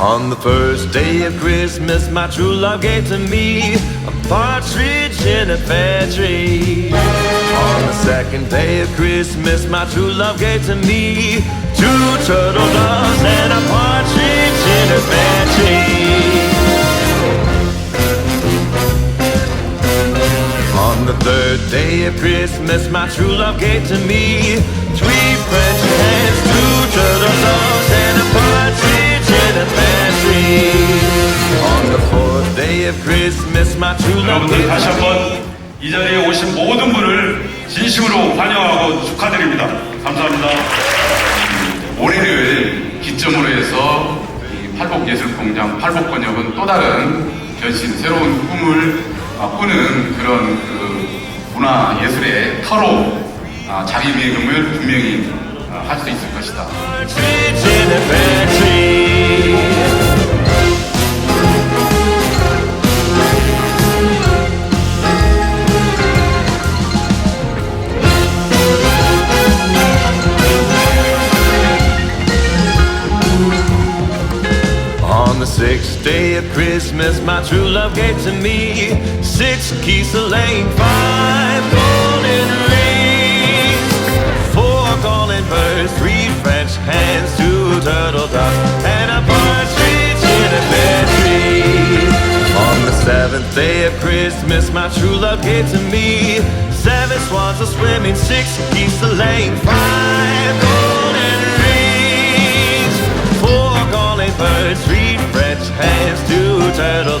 On the first day of Christmas, my true love gave to me a partridge in a pear tree. On the second day of Christmas, my true love gave to me two turtle doves and a partridge in a pear tree. On the third day of Christmas, my true love gave to me three French hens, two turtle doves, 여러분들 다시. 한번 이 자리에 오신 모든 분을 진심으로 환영하고 축하드립니다. 감사합니다. 올해를 기점으로 해서 이 팔복예술공장 팔복번역은 또 다른 변신, 새로운 꿈을 아, 꾸는 그런 그 문화예술의 터로 아, 자리매김을 분명히 아, 할수 있을 것이다. Sixth day of Christmas, my true love gave to me six geese laying, five golden rings, four golden birds, three French hens, two turtle doves, and a partridge in a pear tree. On the seventh day of Christmas, my true love gave to me seven swans are swimming, six geese laying, five two turtle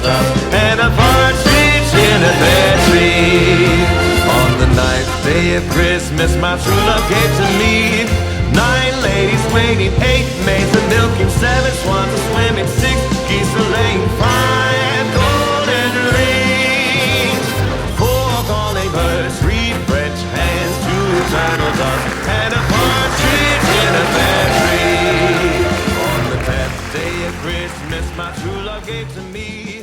and a partridge in a pear tree. On the ninth day of Christmas, my true love gave to me nine ladies waiting, eight maids a milking, seven swans Christmas my true love gave to me.